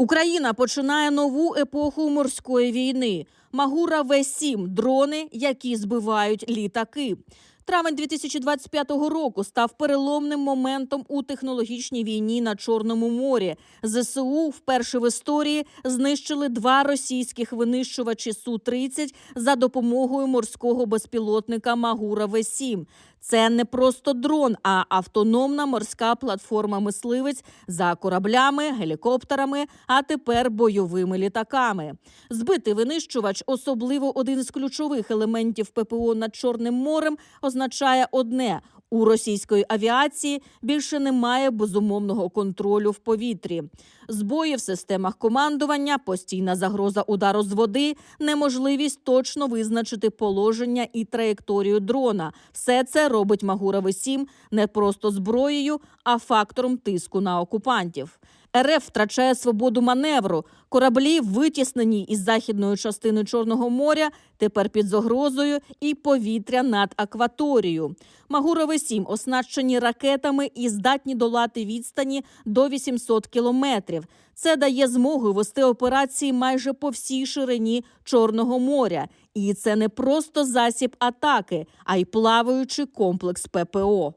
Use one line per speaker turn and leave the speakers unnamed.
Україна починає нову епоху морської війни. Магура В-7 – дрони, які збивають літаки. Травень 2025 року став переломним моментом у технологічній війні на Чорному морі. ЗСУ вперше в історії знищили два російських винищувачі Су-30 за допомогою морського безпілотника Магура В-7. Це не просто дрон, а автономна морська платформа мисливець за кораблями, гелікоптерами, а тепер бойовими літаками. Збитий винищувач, особливо один з ключових елементів ППО над Чорним морем, означає одне. У російської авіації більше немає безумовного контролю в повітрі. Збої в системах командування, постійна загроза удару з води, неможливість точно визначити положення і траєкторію дрона. Все це робить Магура 7 не просто зброєю, а фактором тиску на окупантів. РФ втрачає свободу маневру. Кораблі, витіснені із західної частини Чорного моря, тепер під загрозою і повітря над акваторією. Магурови 7 оснащені ракетами і здатні долати відстані до 800 кілометрів. Це дає змогу вести операції майже по всій ширині Чорного моря. І це не просто засіб атаки, а й плаваючий комплекс ППО.